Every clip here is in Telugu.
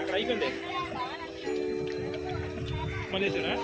అక్కడ అయికండి పని చేశారా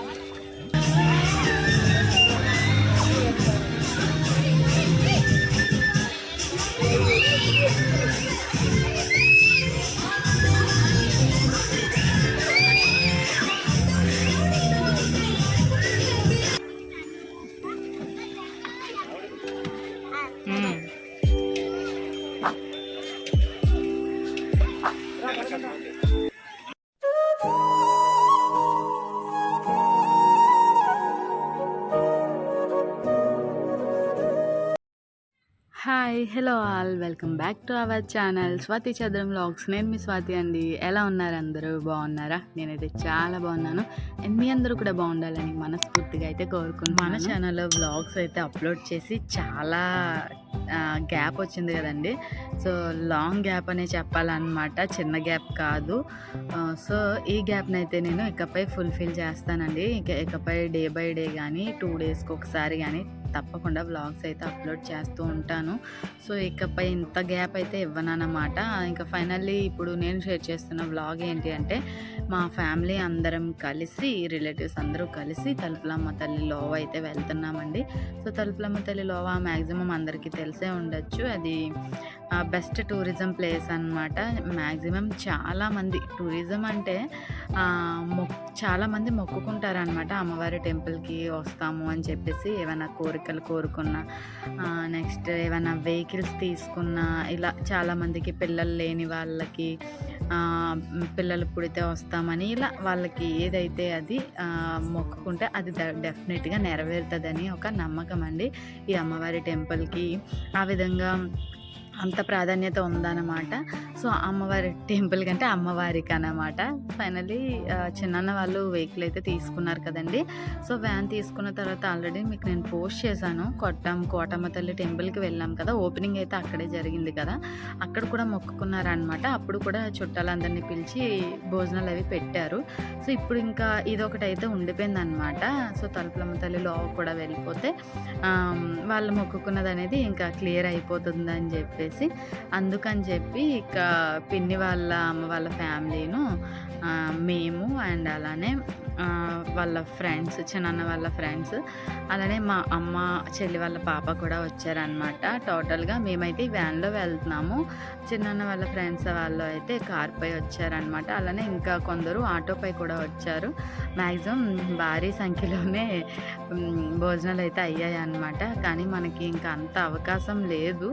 hi hello all welcome back to our channel Swathi Chandram vlogs నేను మీ స్వాతి అండి. ఎలా ఉన్నారు అందరూ? బాగున్నారా? నేనైతే చాలా బాగున్నాను. అండ్ మీ అందరూ కూడా బాగుండాలని మనస్ఫూర్తిగా అయితే కోరుకుంటున్నాను. మన ఛానల్లో వ్లాగ్స్ అయితే అప్లోడ్ చేసి చాలా గ్యాప్ వచ్చింది కదండి. సో లాంగ్ గ్యాప్ అనే చెప్పాలన్నమాట. చిన్న గ్యాప్ కాదు. సో ఈ గ్యాప్ని అయితే నేను ఇకపై ఫుల్ఫిల్ చేస్తానండి. ఇక ఇకపై డే బై డే కానీ టూ డేస్కి ఒకసారి కానీ తప్పకుండా వ్లాగ్స్ అయితే అప్లోడ్ చేస్తూ ఉంటాను. సో ఇకపై ఇంత గ్యాప్ అయితే ఇవ్వనన్నమాట. ఇంకా ఫైనల్లీ ఇప్పుడు నేను షేర్ చేస్తున్న వ్లాగ్ ఏంటి అంటే మా ఫ్యామిలీ అందరం కలిసి రిలేటివ్స్ అందరూ కలిసి తలుపులమ్మ తల్లి లోవ అయితే వెళ్తున్నామండి. సో తలుపులమ్మ తల్లి లోవ మ్యాక్సిమం అందరికీ తెలిసే ఉండొచ్చు. అది బెస్ట్ టూరిజం ప్లేస్ అనమాట మ్యాక్సిమం చాలామంది. టూరిజం అంటే మొక్ చాలామంది మొక్కుకుంటారనమాట అమ్మవారి టెంపుల్కి వస్తాము అని చెప్పేసి ఏమైనా కోరికలు కోరుకున్న నెక్స్ట్ ఏమైనా వెహికల్స్ తీసుకున్న ఇలా చాలామందికి పిల్లలు లేని వాళ్ళకి పిల్లలు పుడితే వస్తామని ఇలా వాళ్ళకి ఏదైతే అది మొక్కుకుంటే అది డెఫినెట్గా నెరవేరుతుందని ఒక నమ్మకం అండి. ఈ అమ్మవారి టెంపుల్కి ఆ విధంగా అంత ప్రాధాన్యత ఉందన్నమాట. సో అమ్మవారి టెంపుల్ కంటే అమ్మవారికి అన్నమాట ఫైనలీ చిన్నన్న వాళ్ళు వెహికల్ అయితే తీసుకున్నారు కదండి. సో వ్యాన్ తీసుకున్న తర్వాత ఆల్రెడీ మీకు నేను పోస్ట్ చేశాను. కొట్టం కోటమ్మ తల్లి టెంపుల్కి వెళ్ళాం కదా. ఓపెనింగ్ అయితే అక్కడే జరిగింది కదా. అక్కడ కూడా మొక్కుకున్నారనమాట అప్పుడు కూడా చుట్టాలందరినీ పిలిచి భోజనాలు అవి పెట్టారు. సో ఇప్పుడు ఇంకా ఇదొకటి అయితే ఉండిపోయింది అనమాట సో తలుపులమ్మ తల్లి లో కూడా వెళ్ళిపోతే వాళ్ళు మొక్కుకున్నది అనేది ఇంకా క్లియర్ అయిపోతుంది అని చెప్పేసి అందుకని చెప్పి ఇక పిన్ని వాళ్ళ అమ్మ వాళ్ళ ఫ్యామిలీను మేము అండ్ అలానే వాళ్ళ ఫ్రెండ్స్ చిన్నాన్న వాళ్ళ ఫ్రెండ్స్. అలానే మా అమ్మ చెల్లి వాళ్ళ పాప కూడా వచ్చారనమాట టోటల్గా మేమైతే వ్యాన్లో వెళ్తున్నాము. చిన్నాన్న వాళ్ళ ఫ్రెండ్స్ వాళ్ళు అయితే కార్పై వచ్చారనమాట అలానే ఇంకా కొందరు ఆటోపై కూడా వచ్చారు. మ్యాక్సిమం భారీ సంఖ్యలోనే భోజనాలు అయితే అయ్యాయి అనమాట కానీ మనకి ఇంకా అంత అవకాశం లేదు.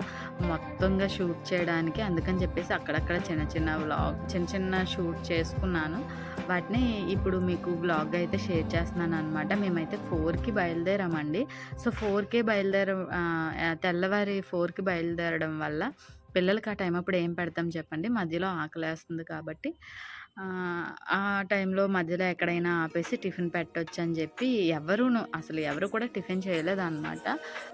మొత్తంగా షూట్ చేయడానికి అందుకని చెప్పేసి అక్కడక్కడ చిన్న చిన్న వ్లాగ్ చిన్న చిన్న షూట్ చేసుకున్నాను. వాటిని ఇప్పుడు మీకు బ్లాగ్ అయితే షేర్ చేస్తున్నాను అనమాట మేమైతే ఫోర్కి బయలుదేరామండి. సో ఫోర్కే బయలుదేర తెల్లవారి ఫోర్కి బయలుదేరడం వల్ల పిల్లలకి ఆ టైం అప్పుడు ఏం పెడతాం చెప్పండి? మధ్యలో ఆకలేస్తుంది కాబట్టి. ఆ, టైంలో మధ్యలో ఎక్కడైనా ఆపేసి టిఫిన్ పెట్టొచ్చు అని చెప్పి ఎవరును అసలు ఎవరు కూడా టిఫిన్ చేయలేదు అనమాట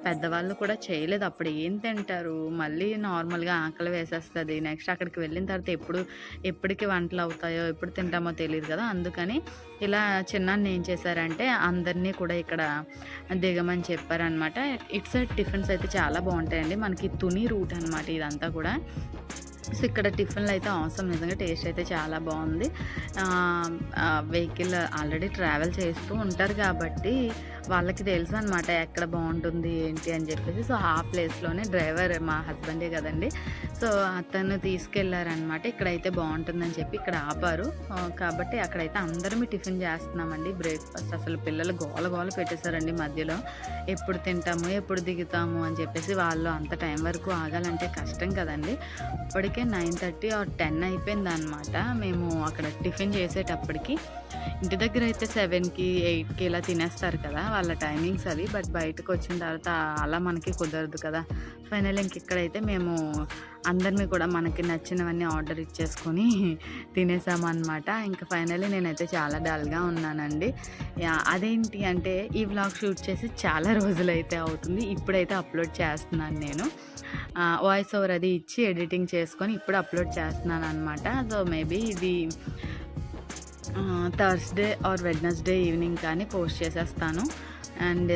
పెద్దవాళ్ళు కూడా చేయలేదు. అప్పుడు ఏం తింటారు? మళ్ళీ నార్మల్గా ఆకలి వేసేస్తుంది. నెక్స్ట్ అక్కడికి వెళ్ళిన తర్వాత ఎప్పుడు ఎప్పటికి వంటలు అవుతాయో ఎప్పుడు తింటామో తెలియదు కదా. అందుకని ఇలా చిన్నాన్ని ఏం చేశారంటే అందరినీ కూడా ఇక్కడ దిగమని చెప్పారనమాట ఇట్స్ సైడ్ టిఫిన్స్ అయితే చాలా బాగుంటాయండి. మనకి తుని రూట్ అనమాట ఇదంతా కూడా. సో ఇక్కడ టిఫిన్లు అయితే అవసరం. నిజంగా టేస్ట్ అయితే చాలా బాగుంది. వెహికల్ ఆల్రెడీ ట్రావెల్ చేస్తూ ఉంటారు కాబట్టి వాళ్ళకి తెలుసు అనమాట ఎక్కడ బాగుంటుంది ఏంటి అని చెప్పేసి. సో ఆ ప్లేస్లోనే డ్రైవర్ మా హస్బెండే కదండి. సో అతను తీసుకెళ్ళారనమాట ఇక్కడైతే బాగుంటుందని చెప్పి ఇక్కడ ఆపారు. కాబట్టి అక్కడైతే అందరం టిఫిన్ చేస్తున్నామండి. బ్రేక్ఫాస్ట్ అసలు పిల్లలు గోల గోల పెట్టేశారండి మధ్యలో. ఎప్పుడు తింటాము ఎప్పుడు దిగుతాము అని చెప్పేసి వాళ్ళు అంత టైం వరకు ఆగాలంటే కష్టం కదండి. అప్పటికే నైన్ థర్టీ ఆర్ టెన్ అయిపోయింది అనమాట మేము అక్కడ టిఫిన్ చేసేటప్పటికి. ఇంటి దగ్గర అయితే సెవెన్కి ఎయిట్కి ఇలా తినేస్తారు కదా వాళ్ళ టైమింగ్స్ అవి. బట్ బయటకు వచ్చిన తర్వాత అలా మనకి కుదరదు కదా. ఫైనల్ ఇంక ఇక్కడైతే మేము అందరినీ కూడా మనకి నచ్చినవన్నీ ఆర్డర్ ఇచ్చేసుకొని తినేసామన్నమాట. ఇంకా ఫైనలీ నేనైతే చాలా డల్గా ఉన్నానండి. యా, అదేంటి అంటే ఈ వ్లాగ్ షూట్ చేసి చాలా రోజులైతే అవుతుంది. ఇప్పుడైతే అప్లోడ్ చేస్తున్నాను నేను. వాయిస్ ఓవర్ అది ఇచ్చి ఎడిటింగ్ చేసుకొని ఇప్పుడు అప్లోడ్ చేస్తున్నాను అనమాట సో మేబీ ఇది థర్స్డే ఆర్ వెడ్నెస్డే ఈవినింగ్ కానీ పోస్ట్ చేసేస్తాను. అండ్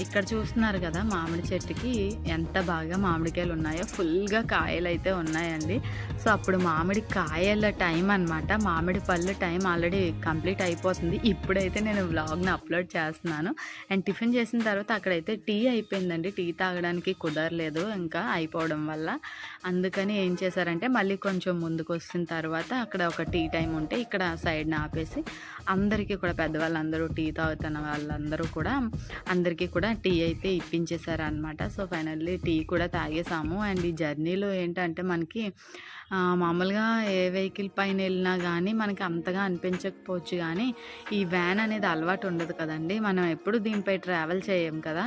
ఇక్కడ చూస్తున్నారు కదా మామిడి చెట్టుకి ఎంత బాగా మామిడికాయలు ఉన్నాయో. ఫుల్గా కాయలు అయితే ఉన్నాయండి. సో అప్పుడు మామిడి కాయల టైం అనమాట మామిడి పళ్ళు టైం ఆల్రెడీ కంప్లీట్ అయిపోతుంది. ఇప్పుడైతే నేను వ్లాగ్ని అప్లోడ్ చేస్తున్నాను. అండ్ టిఫిన్ చేసిన తర్వాత అక్కడైతే టీ అయిపోయిందండి. టీ తాగడానికి కుదరలేదు ఇంకా అయిపోవడం వల్ల. అందుకని ఏం చేశారంటే మళ్ళీ కొంచెం ముందుకు వచ్చిన తర్వాత అక్కడ ఒక టీ టైం ఉంటే ఇక్కడ సైడ్ని ఆపేసి అందరికీ కూడా పెద్దవాళ్ళందరూ టీ తాగుతున్న వాళ్ళందరూ కూడా అందరికీ కూడా టీ అయితే ఇప్పించేశారు అనమాట సో ఫైనల్లీ టీ కూడా తాగేసాము అండ్ ఈ జర్నీలో ఏంటంటే మనకి మామూలుగా ఏ వెహికల్ పైన వెళ్ళినా కానీ మనకి అంతగా అనిపించకపోవచ్చు కానీ ఈ వ్యాన్ అనేది అలవాటు ఉండదు కదండి. మనం ఎప్పుడు దీనిపై ట్రావెల్ చేయం కదా.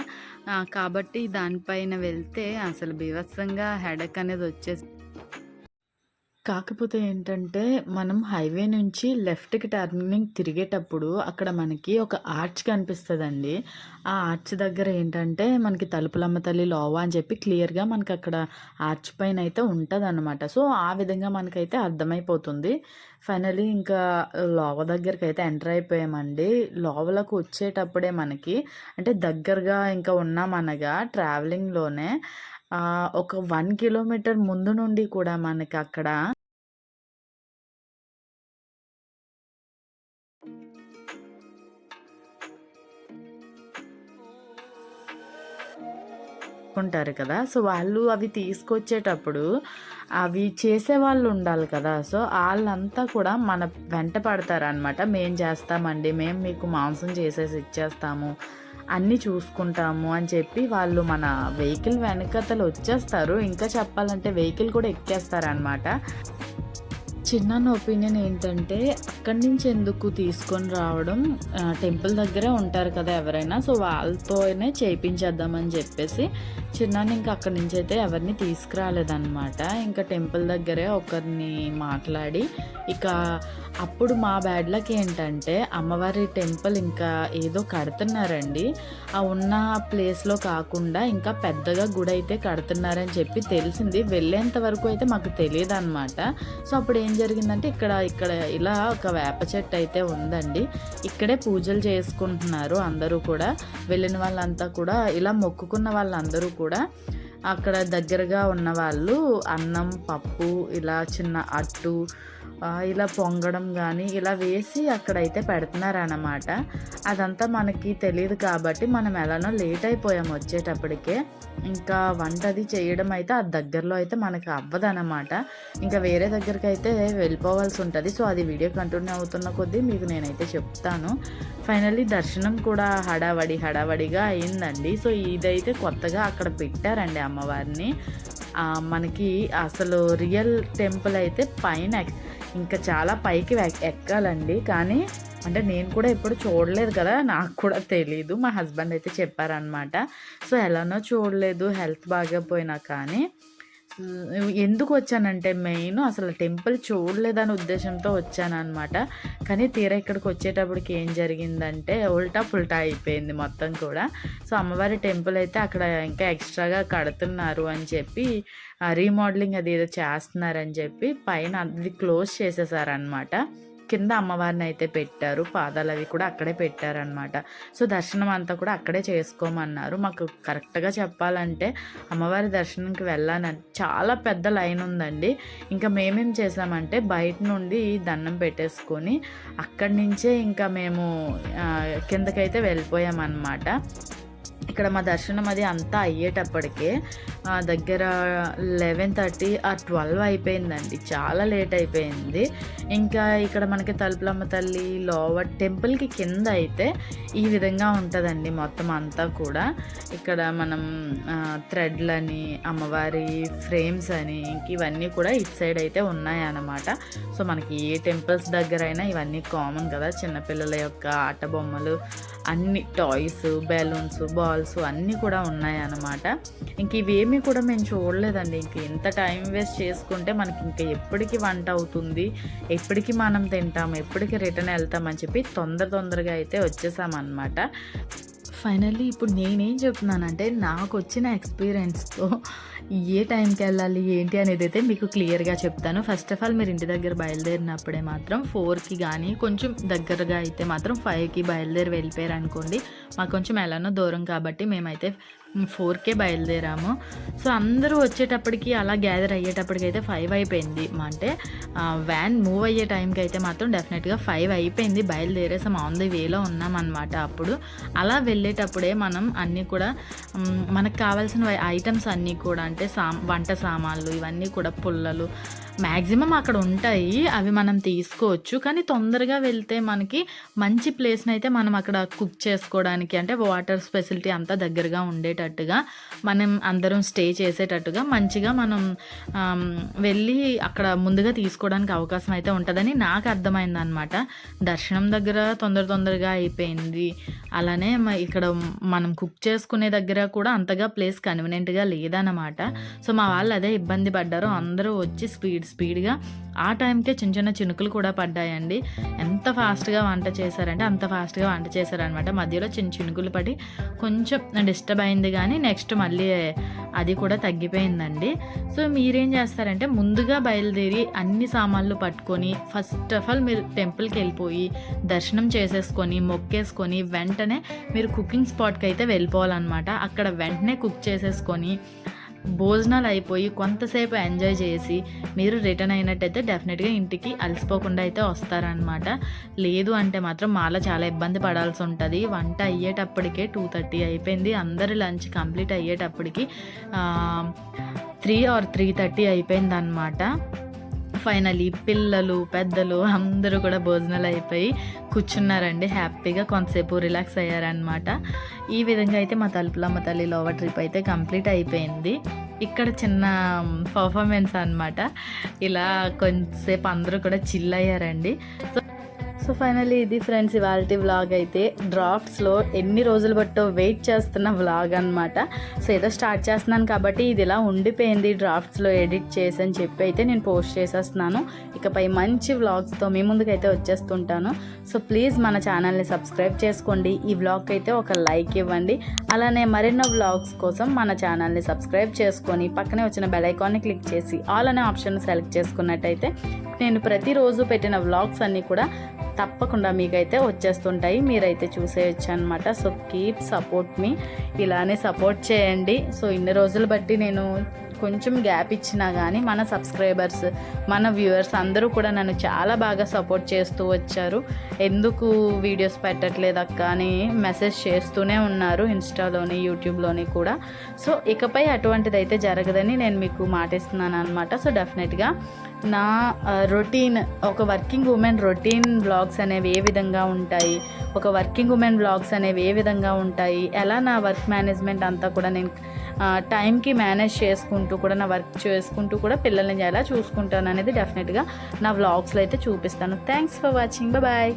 కాబట్టి దానిపైన వెళ్తే అసలు బీభత్సంగా హెడక్ అనేది వచ్చేసి కాకపోతే ఏంటంటే మనం హైవే నుంచి లెఫ్ట్కి టర్నింగ్ తిరిగేటప్పుడు అక్కడ మనకి ఒక ఆర్చ్ కనిపిస్తుందండి. ఆ ఆర్చ్ దగ్గర ఏంటంటే మనకి తలుపులమ్మ తల్లి లోవా అని చెప్పి క్లియర్గా మనకి అక్కడ ఆర్చ్ పైన అయితే ఉంటుంది అనమాట సో ఆ విధంగా మనకైతే అర్థమైపోతుంది. ఫైనలీ ఇంకా లోవ దగ్గరికి అయితే ఎంటర్ అయిపోయామండి. లోవలకు వచ్చేటప్పుడే మనకి అంటే దగ్గరగా ఇంకా ఉన్నామనగా ట్రావెలింగ్లోనే ఒక వన్ కిలోమీటర్ ముందు నుండి కూడా మనకి అక్కడ ఉంటారు కదా. సో వాళ్ళు అవి తీసుకొచ్చేటప్పుడు అవి చేసే వాళ్ళు ఉండాలి కదా. సో వాళ్ళంతా కూడా మన వెంట పడతారనమాట మేం చేస్తామండి. మేము మీకు మాంసం చేసేసి ఇచ్చేస్తాము. అన్నీ చూసుకుంటాము అని చెప్పి వాళ్ళు మన వెహికల్ వెనకతలు వచ్చేస్తారు. ఇంకా చెప్పాలంటే వెహికల్ కూడా ఎక్కేస్తారనమాట చిన్న ఒపీనియన్ ఏంటంటే అక్కడి నుంచి ఎందుకు తీసుకొని రావడం టెంపుల్ దగ్గరే ఉంటారు కదా ఎవరైనా సో వాళ్ళతోనే చేయించేద్దామని చెప్పేసి చిన్నాన్ని ఇంకా అక్కడి నుంచి అయితే ఎవరిని తీసుకురాలేదనమాట ఇంకా టెంపుల్ దగ్గరే ఒకరిని మాట్లాడి ఇక అప్పుడు మా బ్యాడ్ లక్ ఏంటంటే అమ్మవారి టెంపుల్ ఇంకా ఏదో కడుతున్నారండి. ఆ ఉన్న ప్లేస్లో కాకుండా ఇంకా పెద్దగా గుడి అయితే కడుతున్నారని చెప్పి తెలిసింది. వెళ్ళేంత వరకు అయితే మాకు తెలియదు అనమాట సో అప్పుడు ఏం జరిగిందంటే ఇక్కడ ఇక్కడ ఇలా ఒక వేప చెట్టు అయితే ఉందండి. ఇక్కడే పూజలు చేసుకుంటున్నారు అందరూ కూడా. వెళ్ళిన వాళ్ళంతా కూడా ఇలా మొక్కుకున్న వాళ్ళందరూ కూడా. అక్కడ దగ్గరగా ఉన్న వాళ్ళు అన్నం పప్పు ఇలా చిన్న అట్టు ఇలా పొంగడం కానీ ఇలా వేసి అక్కడైతే పెడుతున్నారన్నమాట. అదంతా మనకి తెలియదు కాబట్టి మనం ఎలానో లేట్ అయిపోయాం వచ్చేటప్పటికే. ఇంకా వంట అది చేయడం అయితే ఆ దగ్గరలో అయితే మనకి అవ్వదన్నమాట. ఇంకా వేరే దగ్గరికి అయితే వెళ్ళిపోవాల్సి ఉంటుంది. సో అది వీడియో కంటిన్యూ అవుతున్న కొద్దీ మీకు నేనైతే చెప్తాను. ఫైనల్లీ దర్శనం కూడా హడావడి హడావడిగా అయిందండి. సో ఇదైతే కొత్తగా అక్కడ పెట్టారండి అమ్మవారిని. మనకి అసలు రియల్ టెంపుల్ అయితే పైన ఇంకా చాలా పైకి ఎక్- ఎక్కాలండి. కానీ అంటే నేను కూడా ఎప్పుడు చూడలేదు కదా నాకు కూడా తెలీదు. మా హస్బెండ్ అయితే చెప్పారనమాట సో ఎలానో చూడలేదు హెల్త్ బాగోపోయినా కానీ. ఎందుకు వచ్చానంటే మెయిన్ అసలు టెంపుల్ చూడలేదనే ఉద్దేశంతో వచ్చానమాట కానీ తీరా ఇక్కడికి వచ్చేటప్పటికి ఏం జరిగిందంటే ఉల్టా పుల్టా అయిపోయింది మొత్తం కూడా. సో అమ్మవారి టెంపుల్ అయితే అక్కడ ఇంకా ఎక్స్ట్రాగా కడుతున్నారు అని చెప్పి రీమోడలింగ్ అది ఏదో చేస్తున్నారని చెప్పి పైన అది క్లోజ్ చేసేసారనమాట కింద అమ్మవారిని అయితే పెట్టారు. పాదాలు అవి కూడా అక్కడే పెట్టారనమాట సో దర్శనం అంతా కూడా అక్కడే చేసుకోమన్నారు. మాకు కరెక్ట్గా చెప్పాలంటే అమ్మవారి దర్శనంకి వెళ్ళాలని చాలా పెద్ద లైన్ ఉందండి. ఇంకా మేమేం చేసామంటే బయట నుండి దండం పెట్టేసుకొని అక్కడి నుంచే ఇంకా మేము కిందకైతే వెళ్ళిపోయామన్నమాట. ఇక్కడ మా దర్శనం అది అంతా అయ్యేటప్పటికే దగ్గర లెవెన్ థర్టీ ఆ ట్వెల్వ్ అయిపోయిందండి. చాలా లేట్ అయిపోయింది. ఇంకా ఇక్కడ మనకి తలుపులమ్మ తల్లి లోవర్ టెంపుల్కి కింద అయితే ఈ విధంగా ఉంటుందండి మొత్తం అంతా కూడా. ఇక్కడ మనం థ్రెడ్లని అమ్మవారి ఫ్రేమ్స్ అని ఇంక ఇవన్నీ కూడా ఇటు సైడ్ అయితే ఉన్నాయన్నమాట. సో మనకి ఏ టెంపుల్స్ దగ్గర అయినా ఇవన్నీ కామన్ కదా చిన్నపిల్లల యొక్క ఆట బొమ్మలు అన్ని టాయ్స్ బెలూన్స్ బాల్స్ అన్నీ కూడా ఉన్నాయన్నమాట. ఇంక ఇవేమీ కూడా మేము చూడలేదండి. ఇంక ఎంత టైం వేస్ట్ చేసుకుంటే మనకి ఇంకా ఎప్పటికి వంట అవుతుంది ఎప్పటికి మనం తింటాం ఎప్పటికి రిటర్న్ వెళ్తామని చెప్పి తొందర తొందరగా అయితే వచ్చేసామన్నమాట. ఫైనల్లీ ఇప్పుడు నేనేం చెప్తున్నానంటే నాకు వచ్చిన ఎక్స్పీరియన్స్తో ఏ టైంకి వెళ్ళాలి ఏంటి అనేది అయితే మీకు క్లియర్గా చెప్తాను. ఫస్ట్ ఆఫ్ ఆల్ మీరు ఇంటి దగ్గర బయలుదేరినప్పుడే మాత్రం ఫోర్కి కానీ కొంచెం దగ్గరగా అయితే మాత్రం ఫైవ్కి బయలుదేరి వెళ్ళిపోయారు అనుకోండి మాకు కొంచెం ఎలానో దూరం కాబట్టి మేమైతే ఫోర్కే బయలుదేరాము. సో అందరూ వచ్చేటప్పటికి అలా గ్యాదర్ అయ్యేటప్పటికి అయితే ఫైవ్ అయిపోయింది అంటే వ్యాన్ మూవ్ అయ్యే టైంకి అయితే మాత్రం డెఫినెట్గా ఫైవ్ అయిపోయింది. బయలుదేరేసాం. ఆన్ ది వేలో ఉన్నామన్నమాట అప్పుడు. అలా వెళ్ళేటప్పుడే మనం అన్నీ కూడా మనకు కావాల్సిన ఐటమ్స్ అన్నీ కూడా అంటే సా వంట సామాన్లు ఇవన్నీ కూడా పుల్లలు మ్యాక్సిమం అక్కడ ఉంటాయి. అవి మనం తీసుకోవచ్చు. కానీ తొందరగా వెళ్తే మనకి మంచి ప్లేస్ని అయితే మనం అక్కడ కుక్ చేసుకోవడానికి అంటే వాటర్ ఫెసిలిటీ అంతా దగ్గరగా చేసేటట్టుగా మనం అందరం స్టే చేసేటట్టుగా మంచిగా మనం వెళ్ళి అక్కడ ముందుగా తీసుకోవడానికి అవకాశం అయితే ఉంటుందని నాకు అర్థమైంది అనమాట దర్శనం దగ్గర తొందర తొందరగా అయిపోయింది. అలానే ఇక్కడ మనం కుక్ చేసుకునే దగ్గర కూడా అంతగా ప్లేస్ కన్వీనియంట్గా లేదన్నమాట. సో మా వాళ్ళు అదే ఇబ్బంది పడ్డారు. అందరూ వచ్చి స్పీడ్ స్పీడ్గా ఆ టైంకే చిన్న చిన్న చినుకులు కూడా పడ్డాయండి. ఎంత ఫాస్ట్గా వంట చేశారంటే అంత ఫాస్ట్గా వంట చేశారనమాట మధ్యలో చిన్న చినుకులు పడి కొంచెం డిస్టర్బ్ అయింది కానీ నెక్స్ట్ మళ్ళీ అది కూడా తగ్గిపోయిందండి. సో మీరేం చేస్తారంటే ముందుగా బయలుదేరి అన్ని సామాన్లు పట్టుకొని ఫస్ట్ ఆఫ్ ఆల్ మీరు టెంపుల్కి వెళ్ళిపోయి దర్శనం చేసేసుకొని మొక్కేసుకొని వెంటనే మీరు కుకింగ్ స్పాట్కి అయితే వెళ్ళిపోవాలన్నమాట. అక్కడ వెంటనే కుక్ చేసేసుకొని భోజనాలు అయిపోయి కొంతసేపు ఎంజాయ్ చేసి మీరు రిటర్న్ అయినట్టయితే డెఫినెట్గా ఇంటికి అలసిపోకుండా అయితే వస్తారనమాట లేదు అంటే మాత్రం మాలో చాలా ఇబ్బంది పడాల్సి ఉంటుంది. వంట అయ్యేటప్పటికే టూ థర్టీ అయిపోయింది. అందరి లంచ్ కంప్లీట్ అయ్యేటప్పటికి త్రీ ఆర్ త్రీ థర్టీ అయిపోయింది అనమాట ఫైనలీ పిల్లలు పెద్దలు అందరూ కూడా భోజనాలు అయిపోయి కూర్చున్నారండి. హ్యాపీగా కొంతసేపు రిలాక్స్ అయ్యారనమాట ఈ విధంగా అయితే మా తలుపులమ్మ తల్లి లోవ ట్రిప్ అయితే కంప్లీట్ అయిపోయింది. ఇక్కడ చిన్న పర్ఫార్మెన్స్ అన్నమాట. ఇలా కొంతసేపు అందరూ కూడా చిల్ అయ్యారండి. సో సో ఫైనలీ ఇది ఫ్రెండ్స్ ఇవాళ వ్లాగ్ అయితే డ్రాఫ్ట్స్లో ఎన్ని రోజులు బట్టో వెయిట్ చేస్తున్న వ్లాగ్ అనమాట సో ఏదో స్టార్ట్ చేస్తున్నాను కాబట్టి ఇది ఇలా ఉండిపోయింది డ్రాఫ్ట్స్లో ఎడిట్ చేసి అని చెప్పి అయితే నేను పోస్ట్ చేసేస్తున్నాను. ఇకపై మంచి వ్లాగ్స్తో మీ ముందుకైతే వచ్చేస్తుంటాను. సో ప్లీజ్ మన ఛానల్ని సబ్స్క్రైబ్ చేసుకోండి. ఈ వ్లాగ్కి అయితే ఒక లైక్ ఇవ్వండి. అలానే మరెన్నో వ్లాగ్స్ కోసం మన ఛానల్ని సబ్స్క్రైబ్ చేసుకొని పక్కనే వచ్చిన బెల్ ఐకాన్ని క్లిక్ చేసి ఆల్ అనే ఆప్షన్ సెలెక్ట్ చేసుకున్నట్టయితే నేను ప్రతిరోజు పెట్టిన వ్లాగ్స్ అన్నీ కూడా తప్పకుండా మీకైతే వచ్చేస్తుంటాయి. మీరైతే చూసేయచ్చు అనమాట సో కీప్ సపోర్ట్ మీ. ఇలానే సపోర్ట్ చేయండి. సో ఇన్ని రోజులు బట్టి నేను కొంచెం గ్యాప్ ఇచ్చినా కానీ మన సబ్స్క్రైబర్స్ మన వ్యూవర్స్ అందరూ కూడా నన్ను చాలా బాగా సపోర్ట్ చేస్తూ వచ్చారు. ఎందుకు వీడియోస్ పెట్టట్లేదు అక్క అని మెసేజ్ చేస్తూనే ఉన్నారు ఇన్స్టాలోని యూట్యూబ్లోని కూడా. సో ఇకపై అటువంటిది అయితే జరగదని నేను మీకు మాటిస్తున్నాను అనమాట సో డెఫినెట్గా నా రొటీన్ ఒక వర్కింగ్ ఉమెన్ రొటీన్ బ్లాగ్స్ అనేవి ఏ విధంగా ఉంటాయి? ఒక వర్కింగ్ ఉమెన్ బ్లాగ్స్ అనేవి ఏ విధంగా ఉంటాయి? ఎలా నా వర్క్ మేనేజ్మెంట్ అంతా కూడా నేను టైంకి మేనేజ్ చేసుకుంటూ కూడా నా వర్క్ చేసుకుంటూ కూడా పిల్లల్ని ఎలా చూసుకుంటాను అనేది డెఫినెట్గా నా వ్లాగ్స్లో అయితే చూపిస్తాను. Thanks for watching. బాయ్.